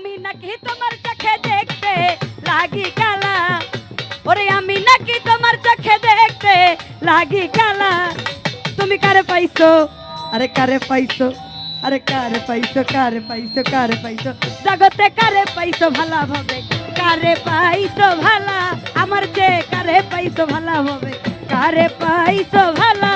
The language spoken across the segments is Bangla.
আমি নাকি তোমার চোখে দেখতে লাগি কালা। ওরে আমি নাকি তোমার চোখে দেখতে লাগি কালা। তুমি কারে পাইছো? আরে কারে পাইছো? আরে কারে পাইছো? কারে পাইছো? কারে পাইছো? জগতে কারে পাইছো ভালা ভাবে? কারে পাইছো ভালা? আমার যে কারে পাইছো ভালা ভাবে? কারে পাইছো ভালা?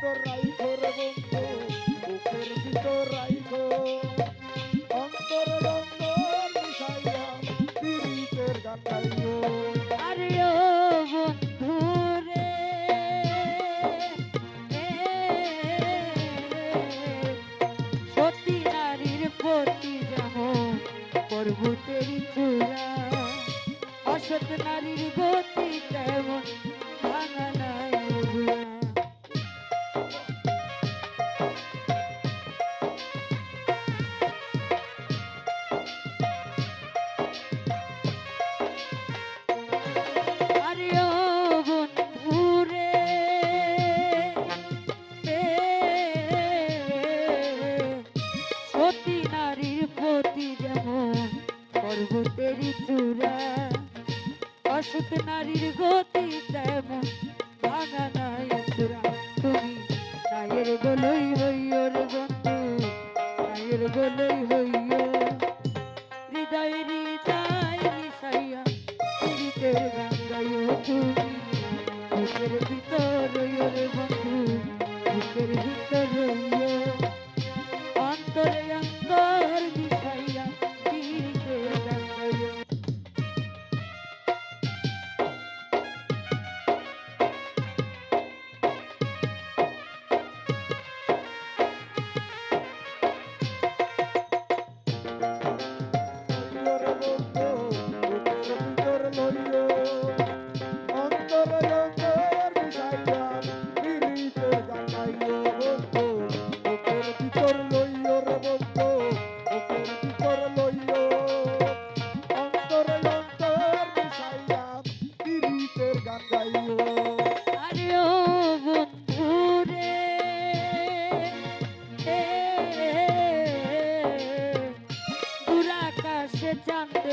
ভিতর রাইখো রে বন্ধু, বুকের ভিতর রাইখো। অন্তর অন্তর মিশাইয়া পীড়িতের গান গাইও। আরে ও বন্ধু রে সতী নারীর প্রতি যেমন পর্বতেরই চূড়া, অসৎ নারীর গতি তেমন নারীর গতি তেমন ভাঙা নাই চূড়া তুমি নায়ের বলই হইও রে বন্ধু নায়ের বলই হইও হৃদয় হৃদয় মিশাইয়া গান গাইও তুমি।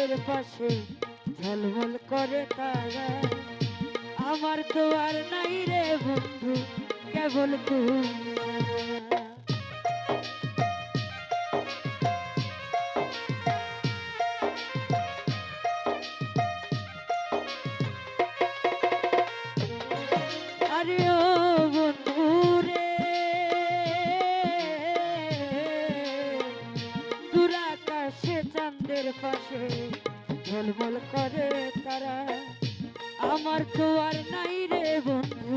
চাঁদের পাশে ঝলমল করে তারা। আমার তো আর নাই রে বন্ধু কেবল তুমি। বলবল করে তারা। আমার তো আর নাই রে বন্ধু,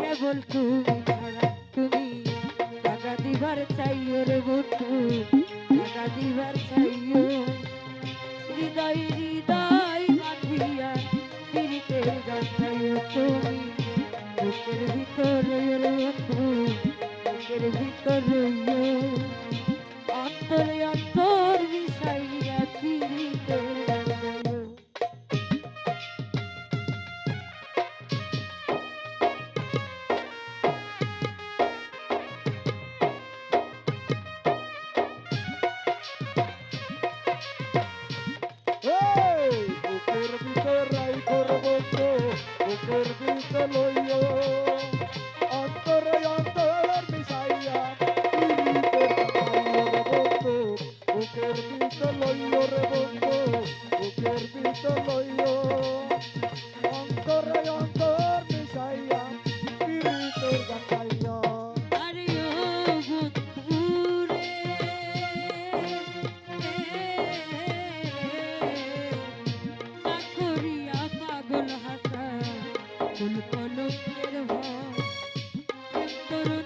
কেবল তুমি ধরা তুমি। টাকা দিবার চাইও রে বন্ধু, টাকা দিবার চাইও। হৃদয় হৃদয় মাঠিয়া পিড়িতে তুমি। বুকের ভিতরে রে বন্ধু, বুকের রইয় অন্তরে অন্তরে thank you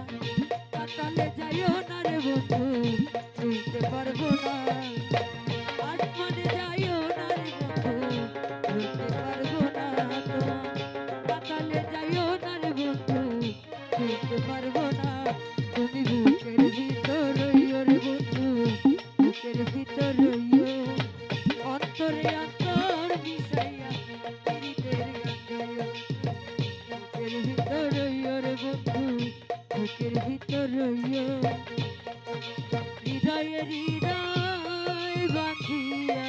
বুকের ভিতর হৃদয়ে হৃদয় বাঁধিয়া